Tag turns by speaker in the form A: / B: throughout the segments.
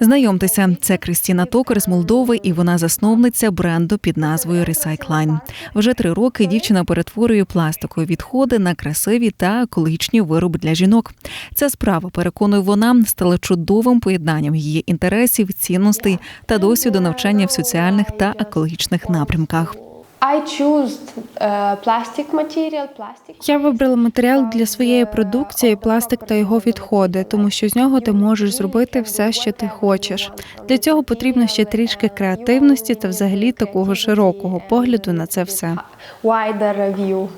A: Знайомтеся, це Кристіна Токар з Молдови, і вона засновниця бренду під назвою Recycline. Вже три роки дівчина перетворює пластикові відходи на красиві та екологічні вироби для жінок. Ця справа, переконує вона, стала чудовим поєднанням її інтересів, цінностей та досвіду навчання в соціальних та екологічних напрямках.
B: I choose uh, plastic material, plastic.
C: Я вибрала матеріал для своєї продукції пластик та його відходи, тому що з нього ти можеш зробити все, що ти хочеш. Для цього потрібно ще трішки креативності та взагалі такого широкого погляду на це все.
B: Wider view.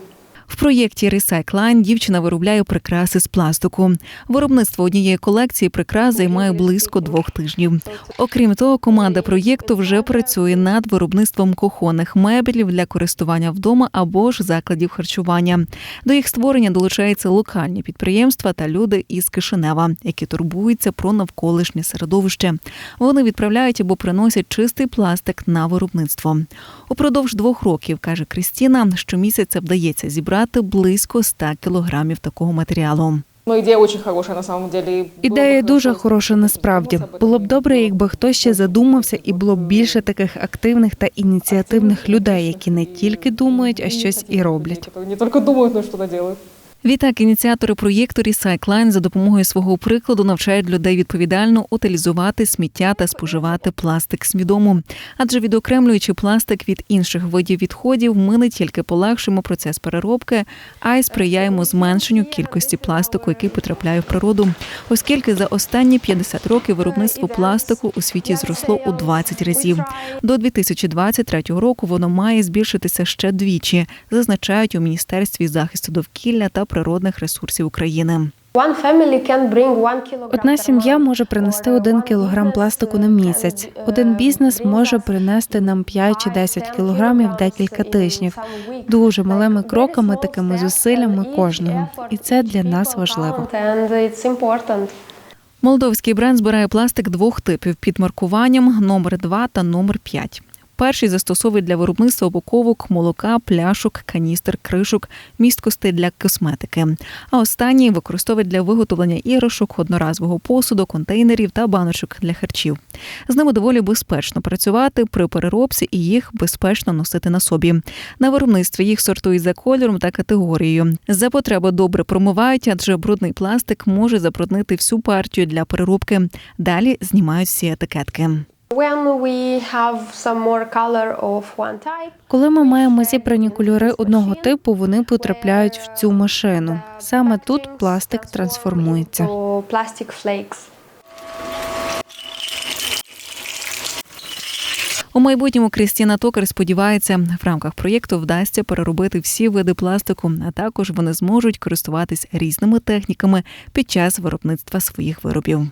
A: В проєкті Recycline дівчина виробляє прикраси з пластику. Виробництво однієї колекції прикрас займає близько двох тижнів. Окрім того, команда проєкту вже працює над виробництвом кухонних меблів для користування вдома або ж закладів харчування. До їх створення долучаються локальні підприємства та люди із Кишинева, які турбуються про навколишнє середовище. Вони відправляють або приносять чистий пластик на виробництво. Упродовж двох років каже Крістіна, щомісяця вдається зібрати близько 100 кілограмів такого матеріалу.
D: Ну, идея очень хорошая на самом деле. и было
C: Ідея
D: бы
C: дуже
D: хорошо,
C: хороша
D: если
C: насправді.
D: кто-то об этом
C: Було б добре,
D: думал.
C: якби хтось ще задумався, і було б більше таких активних та ініціативних людей, які не тільки думають, а щось і роблять.
D: Которые Не только думают, но и что-то делают.
A: Відтак, ініціатори проєкту Recycline за допомогою свого прикладу навчають людей відповідально утилізувати сміття та споживати пластик свідомо. Адже відокремлюючи пластик від інших видів відходів, ми не тільки полегшуємо процес переробки, а й сприяємо зменшенню кількості пластику, який потрапляє в природу. Оскільки за останні 50 років виробництво пластику у світі зросло у 20 разів. До 2023 року воно має збільшитися ще двічі, зазначають у міністерстві захисту довкілля та природних ресурсів України.
C: Одна сім'я може принести один кілограм пластику на місяць. Один бізнес може принести нам 5 чи 10 кілограмів декілька тижнів. Дуже малими кроками, такими зусиллями кожного. І це для нас важливо.
A: Молдовський бренд збирає пластик двох типів під маркуванням номер 2 та номер 5. Перший застосовують для виробництва упаковок, молока, пляшок, каністр, кришок, місткостей для косметики. А останній використовують для виготовлення іграшок, одноразового посуду, контейнерів та баночок для харчів. З ними доволі безпечно працювати при переробці і їх безпечно носити на собі. На виробництві їх сортують за кольором та категорією. За потреби добре промивають, адже брудний пластик може забруднити всю партію для переробки. Далі знімають всі етикетки.
C: Коли ми маємо зібрані кольори одного типу, вони потрапляють в цю машину. Саме тут пластик трансформується.
A: У майбутньому Крістіна Токар сподівається, в рамках проєкту вдасться переробити всі види пластику, а також вони зможуть користуватись різними техніками під час виробництва своїх виробів.